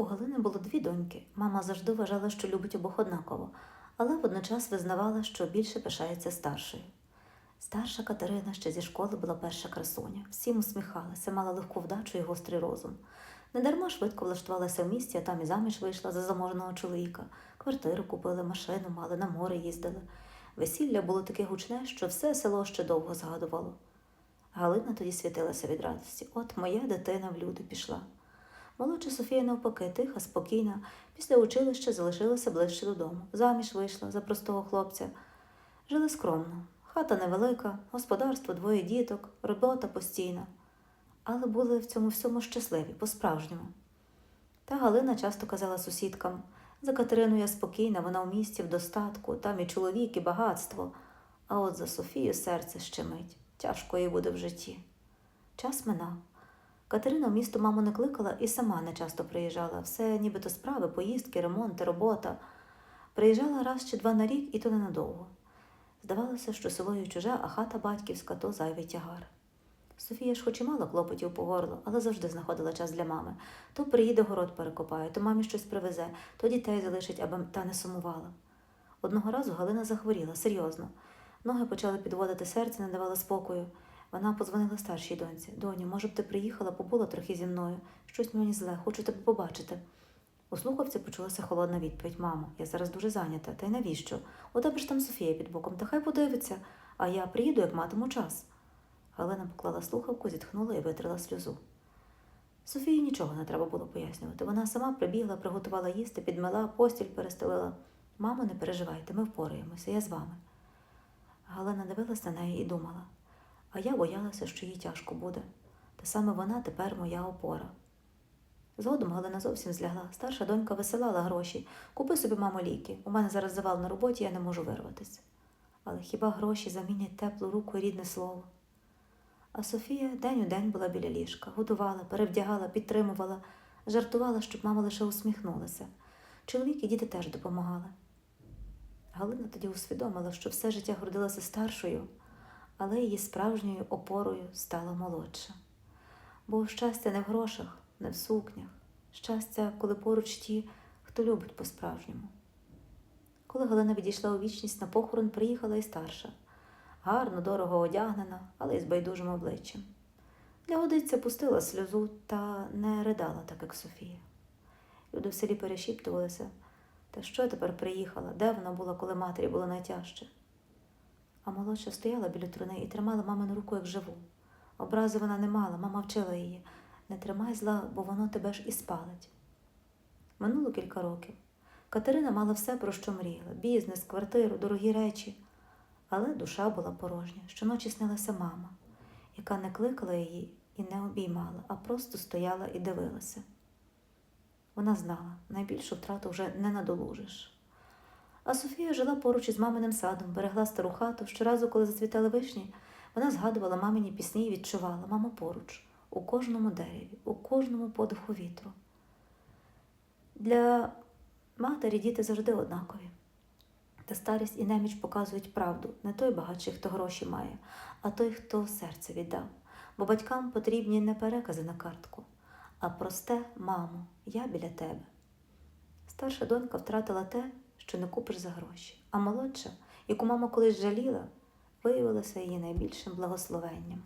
У Галини було дві доньки. Мама завжди вважала, що любить обох однаково, але водночас визнавала, що більше пишається старшою. Старша Катерина ще зі школи була перша красуня. Всім усміхалася, мала легку вдачу і гострий розум. Недарма швидко влаштувалася в місті, а там і заміж вийшла за заможного чоловіка. Квартиру купили, машину мали, на море їздили. Весілля було таке гучне, що все село ще довго згадувало. Галина тоді світилася від радості. От моя дитина в люди пішла. Молодша Софія навпаки, тиха, спокійна, після училища залишилася ближче додому. Заміж вийшла за простого хлопця. Жили скромно. Хата невелика, господарство, двоє діток, робота постійна. Але були в цьому всьому щасливі, по-справжньому. Та Галина часто казала сусідкам за Катерину я спокійна, вона в місті в достатку, там і чоловік, і багатство. А от за Софію серце щемить, тяжко їй буде в житті. Час минав. Катерина в місто маму не кликала і сама не часто приїжджала. Все нібито справи, поїздки, ремонти, робота. Приїжджала раз чи два на рік, і то ненадовго. Здавалося, що село їй чуже, а хата батьківська то зайвий тягар. Софія ж хоч і мала клопотів по горло, але завжди знаходила час для мами. То приїде город перекопає, то мамі щось привезе, то дітей залишить, аби та не сумувала. Одного разу Галина захворіла, серйозно. Ноги почали підводити серце, не давали спокою. Вона подзвонила старшій доньці. Доню, може б ти приїхала, побула трохи зі мною. Щось мені зле, хочу тебе побачити. У слухавці почулася холодна відповідь: Мамо, я зараз дуже зайнята. Та й навіщо? У тебе ж там Софія під боком, та хай подивиться, а я приїду, як матиму час. Галина поклала слухавку, зітхнула і витрила сльозу. Софії нічого не треба було пояснювати. Вона сама прибігла, приготувала їсти, підмила, постіль перестелила. Мамо, не переживайте, ми впораємося, я з вами. Галина дивилась на неї і думала, а я боялася, що їй тяжко буде. Та саме вона тепер моя опора. Згодом Галина зовсім злягла. Старша донька висилала гроші. Купи собі, мамо, ліки. У мене зараз завал на роботі, я не можу вирватися. Але хіба гроші замінять теплу руку і рідне слово? А Софія день у день була біля ліжка, годувала, перевдягала, підтримувала, жартувала, щоб мама лише усміхнулася. Чоловік і діти теж допомагали. Галина тоді усвідомила, що все життя гордилася старшою, але її справжньою опорою стала молодша. Бо щастя не в грошах, не в сукнях, щастя, коли поруч ті, хто любить по-справжньому. Коли Галина відійшла у вічність, на похорон приїхала і старша, гарно, дорого одягнена, але й з байдужим обличчям. Для водиця пустила сльозу та не ридала, так як Софія. Люди в селі перешіптувалися, та що тепер приїхала, де вона була, коли матері було найтяжче. А молодша стояла біля труни і тримала мамину руку, як живу. Образи вона не мала, мама вчила її не тримай зла, бо воно тебе ж і спалить. Минуло кілька років. Катерина мала все, про що мріяла: бізнес, квартиру, дорогі речі. Але душа була порожня. Щоночі снилася мама, яка не кликала її і не обіймала, а просто стояла і дивилася. Вона знала, найбільшу втрату вже не надолужиш. А Софія жила поруч із маминим садом, берегла стару хату. Щоразу, коли зацвітали вишні, вона згадувала мамині пісні і відчувала мама поруч, у кожному дереві, у кожному подиху вітру. Для матері діти завжди однакові. Та старість і неміч показують правду не той багатший, хто гроші має, а той, хто серце віддав. Бо батькам потрібні не перекази на картку, а просте мамо, я біля тебе. Старша донька втратила те, що не купиш за гроші, а молодша, яку мама колись жаліла, виявилася її найбільшим благословенням.